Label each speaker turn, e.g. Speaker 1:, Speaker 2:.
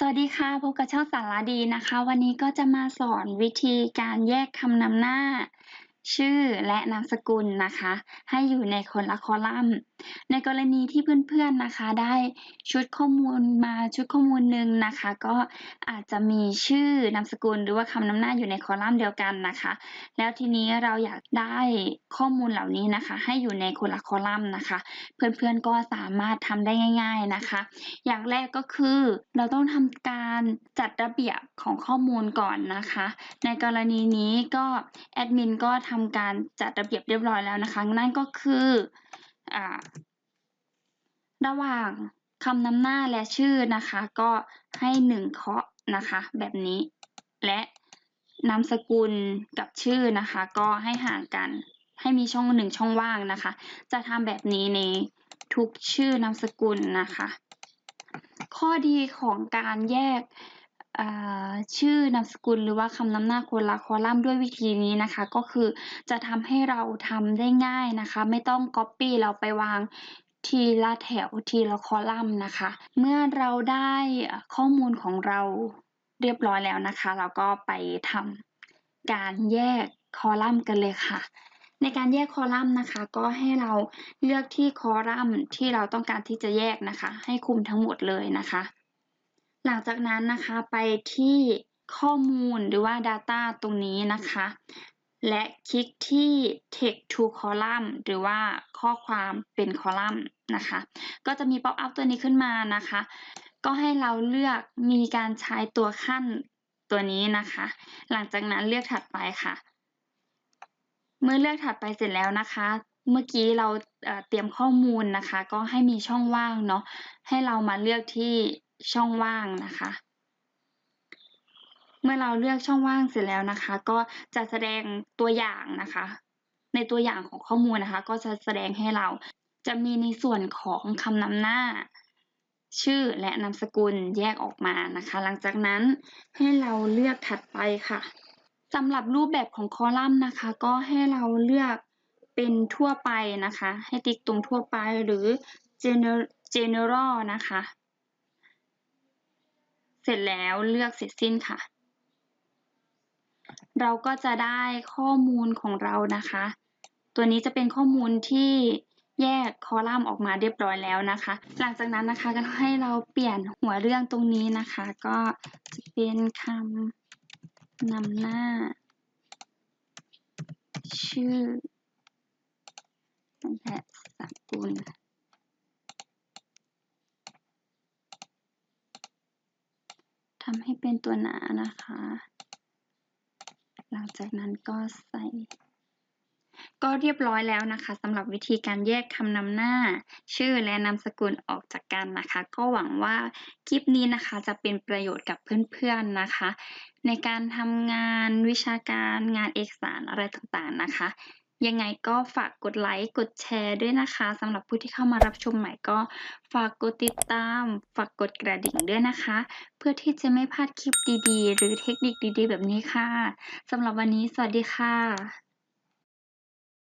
Speaker 1: สวัสดีค่ะ พบกับช่องสารดีนะคะ วันนี้ก็จะมาสอนวิธีการแยกคำนำหน้า ชื่อและนามสกุลนะคะ ให้อยู่ในคนละคอลัมน์ในกรณีที่เพื่อนๆนะคะ ได้ชุดข้อมูลมาชุดข้อมูลหนึ่งนะคะ ก็อาจจะมีชื่อนามสกุลหรือว่าคำนำหน้าอยู่ในคอลัมน์เดียวกันนะคะ แล้วทีนี้เราอยากได้ข้อมูลเหล่านี้นะคะ ให้อยู่ในคนละคอลัมน์นะคะ เพื่อนๆก็สามารถทำได้ง่าย ๆนะคะ อย่างแรกก็คือเราต้องทำการจัดระเบียบของข้อมูลก่อนนะคะ ในกรณีนี้ก็แอดมินก็ทำการจัดระเบียบเรียบร้อยแล้วนะคะ นั่นก็คือ ระหว่างคำนำหน้าและชื่อนะคะ ก็ให้หนึ่งเคาะนะคะ แบบนี้ และนามสกุลกับชื่อนะคะ ก็ให้ห่างกัน ให้มีช่องหนึ่งช่องว่างนะคะ จะทำแบบนี้ในทุกชื่อนามสกุลนะคะ ข้อดีของการแยก อ่อชื่อนามสกุล หรือว่าคำนำหน้าคนละคอลัมน์ด้วยวิธีนี้นะคะ ก็คือจะทำให้เราทำได้ง่ายนะคะ ไม่ต้อง Copy เราไปวางทีละแถวทีละคอลัมน์นะคะ เมื่อเราได้ข้อมูลของเราเรียบร้อยแล้วนะคะ เราก็ไปทำการแยกคอลัมน์กันเลยค่ะ ในการแยกคอลัมน์นะคะ ก็ให้เราเลือกที่คอลัมน์ที่เราต้องการที่จะแยกนะคะ ให้คุมทั้งหมดเลยนะคะ หลังจากนั้นนะคะไปที่ข้อมูลหรือว่า Data ตรงนี้นะคะ และคลิกที่ Text to Column หรือว่าข้อความเป็นคอลัมน์นะคะ ก็จะมี Pop up ตัวนี้ขึ้นมานะคะ ก็ให้เราเลือกมีการใช้ตัวขั้นตัวนี้นะคะ หลังจากนั้นเลือกถัดไปค่ะ เมื่อเลือกถัดไปเสร็จแล้วนะคะ เมื่อกี้เราเเตรียมข้อมูลนะคะ ก็ให้มีช่องว่างเนาะให้เรามาเลือกที่ ช่องว่างนะคะ เมื่อเราเลือกช่องว่างเสร็จแล้วนะคะ ก็จะแสดงตัวอย่างนะคะ ในตัวอย่างของข้อมูลนะคะ ก็จะแสดงให้เราจะมีในส่วนของคำนำหน้า ชื่อและนามสกุลแยกออกมานะคะ หลังจากนั้นให้เราเลือกถัดไปค่ะสำหรับรูปแบบของคอลัมน์นะคะ ก็ให้เราเลือกเป็นทั่วไปนะคะ ให้ติ๊กตรงทั่วไปหรือ general นะคะ เสร็จแล้วเลือกเสร็จสิ้นค่ะ เราก็จะได้ข้อมูลของเรานะคะ ตัวนี้จะเป็นข้อมูลที่แยกคอลัมน์ออกมาเรียบร้อยแล้วนะคะ หลังจากนั้นนะคะก็ให้เราเปลี่ยนหัวเรื่องตรงนี้นะคะ ก็จะเป็นคำนำหน้า ชื่อและสกุล ทำให้เป็นตัวหนานะคะ หลังจากนั้นก็ใส่ ก็เรียบร้อยแล้วนะคะสำหรับวิธีการแยกคำนำหน้า ชื่อและนามสกุลออกจากกันนะคะ ก็หวังว่าคลิปนี้นะคะจะเป็นประโยชน์กับเพื่อนๆนะคะ ในการทำงานวิชาการงานเอกสารอะไรต่างๆนะคะ ยังไงก็ฝากกดไลค์กดแชร์ด้วยนะคะสำหรับผู้ที่เข้ามารับชมใหม่ก็ฝากกดติดตาม ฝากกดกระดิ่งด้วยนะคะ เพื่อที่จะไม่พลาดคลิปดีๆ หรือเทคนิคดีๆ แบบนี้ค่ะสำหรับวันนี้สวัสดีค่ะ